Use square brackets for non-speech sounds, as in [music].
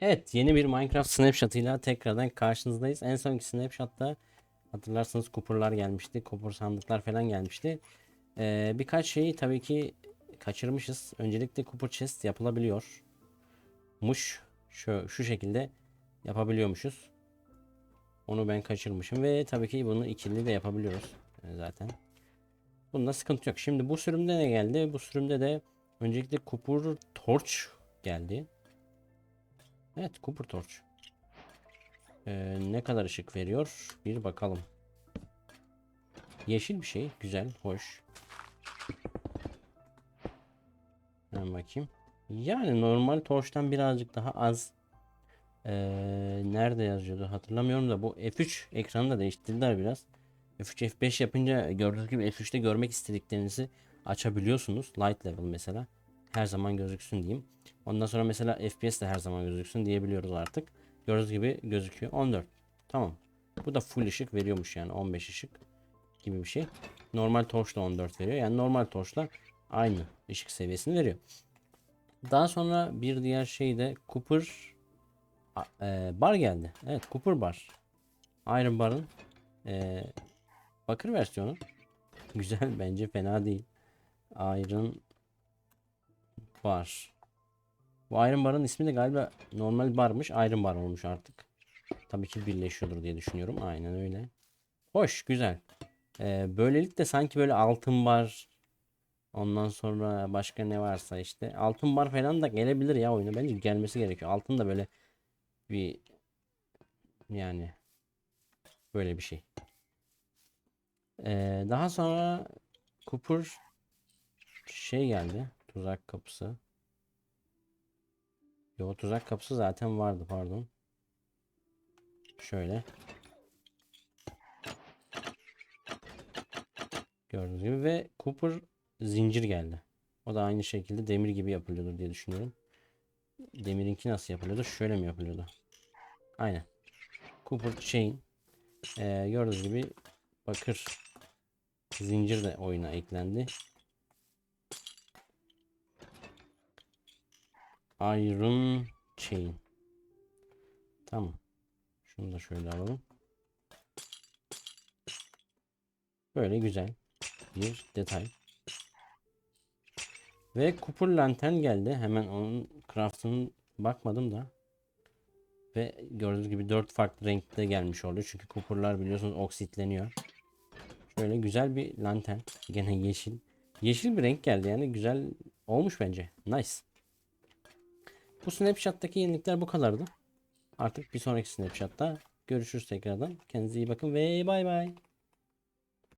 Evet yeni bir Minecraft snapshot'ıyla tekrardan karşınızdayız. En sonki snapshot'ta hatırlarsanız kupurlar gelmişti. Kupur sandıklar falan gelmişti. Ee, birkaç şeyi tabii ki kaçırmışız. Öncelikle kupur chest yapılabiliyor. Muş şu, şu şekilde yapabiliyormuşuz. Onu ben kaçırmışım ve tabii ki bunu ikili de yapabiliyoruz e, zaten. Bunda sıkıntı yok. Şimdi bu sürümde ne geldi? Bu sürümde de öncelikle kupur torch geldi. Evet Cooper Torch. Ee, ne kadar ışık veriyor? Bir bakalım. Yeşil bir şey. Güzel. Hoş. Hemen bakayım. Yani normal torçtan birazcık daha az. Ee, nerede yazıyordu hatırlamıyorum da bu F3 ekranı da değiştirdiler biraz. F3 F5 yapınca gördüğünüz gibi F3'te görmek istediklerinizi açabiliyorsunuz. Light level mesela. Her zaman gözüksün diyeyim. Ondan sonra mesela FPS de her zaman gözüksün diyebiliyoruz artık. Gördüğünüz gibi gözüküyor. 14. Tamam. Bu da full ışık veriyormuş yani 15 ışık gibi bir şey. Normal torch da 14 veriyor. Yani normal torchla aynı ışık seviyesini veriyor. Daha sonra bir diğer şey de Cooper e, bar geldi. Evet Cooper bar. Iron Bar'ın e, bakır versiyonu. [laughs] Güzel bence fena değil. Iron Bar. Bu Iron Bar'ın ismi de galiba normal barmış. Iron Bar olmuş artık. Tabii ki birleşiyordur diye düşünüyorum. Aynen öyle. Hoş, güzel. Ee, böylelikle sanki böyle altın bar ondan sonra başka ne varsa işte altın bar falan da gelebilir ya oyuna. Bence gelmesi gerekiyor. Altın da böyle bir yani böyle bir şey. Ee, daha sonra Cooper şey geldi. Tuzak kapısı. Yo tuzak kapısı zaten vardı pardon. Şöyle. Gördüğünüz gibi ve Cooper zincir geldi. O da aynı şekilde demir gibi yapılıyordur diye düşünüyorum. Demirinki nasıl yapılıyordu? Şöyle mi yapılıyordu? Aynen. Cooper chain. Ee, gördüğünüz gibi bakır zincir de oyuna eklendi. Iron Chain. Tamam. Şunu da şöyle alalım. Böyle güzel bir detay. Ve kupur lantern geldi. Hemen onun craft'ını bakmadım da. Ve gördüğünüz gibi dört farklı renkte gelmiş oldu. Çünkü kupurlar biliyorsunuz oksitleniyor. Şöyle güzel bir lantern. Gene yeşil. Yeşil bir renk geldi yani güzel olmuş bence. Nice. Bu snapshot'taki yenilikler bu kadardı. Artık bir sonraki snapshot'ta görüşürüz tekrardan. Kendinize iyi bakın ve bay bay.